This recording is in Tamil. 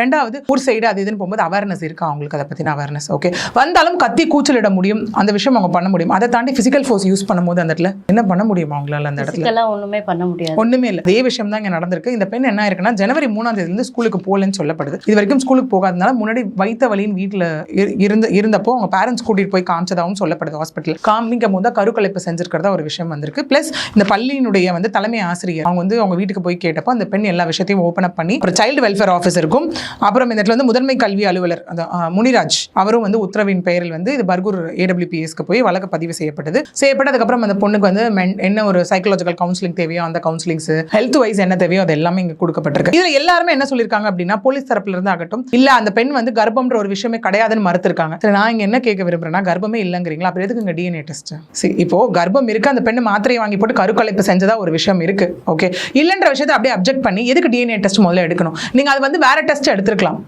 ரெண்டாவது ஊர் சைடு அது இதுன்னு போகும்போது அவேர்னஸ் இருக்கா அவங்களுக்கு? அதை பத்தின அவேர்னஸ் ஓகே வந்தாலும் கத்தி கூச்சலிட முடியும். அந்த விஷயம் அவங்க பண்ண முடியும். அதை தாண்டி பிசிக்கல் ஃபோர்ஸ் யூஸ் பண்ணும்போது அந்த இடத்துல என்ன பண்ண முடியுமா அவங்களால அந்த இடத்துல? ஒண்ணுமே பண்ண முடியாது. ஒண்ணுமே இல்லை. அதே விஷயம் தான் இங்க நடந்திருக்கு. இந்த பெண் என்ன இருக்குன்னா ஜனவரி மூணாம் தேதி இருந்து ஸ்கூலுக்கு போகலன்னு சொல்லப்படுது. இது வரைக்கும் ஸ்கூலுக்கு போகாதனால முன்னாடி வைத்த வலியின் வீட்டில் இருந்து இருந்தப்போ அவங்க பேரண்ட்ஸ் கூட்டிட்டு போய் காமிச்சதாகவும் சொல்லப்படுது ஹாஸ்பிட்டல் காமிக்கும் போது கருக்கலைப்பு செஞ்சிருக்கிறதா ஒரு விஷயம் வந்திருக்கு. பிளஸ் இந்த பள்ளியினுடைய வந்து தலைமை ஆசிரியர் அவங்க வந்து அவங்க வீட்டுக்கு போய் கேட்டப்போ அந்த பெண் எல்லா விஷயத்தையும் ஓப்பன் அப் பண்ணி அப்புறம் சைல்டு வெல்ஃபேர் ஆஃபீஸருக்கும் அப்புறம் இந்த இடத்துல வந்து முதன்மை கல்வி அலுவலர் அந்த முனிராஜ் அவரும் வந்து உத்தரவின் பெயரில் வந்து இது பர்கூர் ஏடபிள்யூபிஎஸ்க்கு போய் வழக்கு பதிவு செய்யப்பட்டது. செய்யப்பட்டு அதுக்கப்புறம் அந்த பொண்ணுக்கு வந்து என்ன ஒரு சைக்கலாஜிக்கல் கவுன்சிலிங் தேவையோ அந்த கவுன்சிலிங்ஸ் ஹெல்த் வைஸ் என்ன தேவையோ அது எல்லாமே இங்கே கொடுக்கப்பட்டிருக்கு. இதில் எல்லாருமே என்ன சொல்லியிருக்காங்க அப்படின்னா போலீஸ் தரப்புல இருந்து ஆகட்டும் இல்லை அந்த பெண் வந்து கர்ப்பம்ன்ற ஒரு விஷயமே கிடையாதுன்னு மறுத்திருக்காங்க. சரி நான் இங்கே என்ன கேட்க விரும்புறேன்னா கர்ப்பமே இல்லைங்கிறீங்களா? அப்புறம் எதுக்கு இங்க டிஎன்ஏ டெஸ்ட் சரி இப்போ கர்ப்பம் இருக்கு அந்த பெண்ணு மாத்திரையை வாங்கி போட்டு கருக்கலைப்பு செஞ்சதா ஒரு விஷயம் இருக்கு ஓகே இல்லைன்ற விஷயத்தை அப்படியே அப்ஜெக்ட் பண்ணி எதுக்கு டிஎன்ஏ டெஸ்ட் முதல்ல எடுக்கணும்? நீங்கள் அது வந்து வேற டெஸ்ட் எடுத்திருக்கலாம்.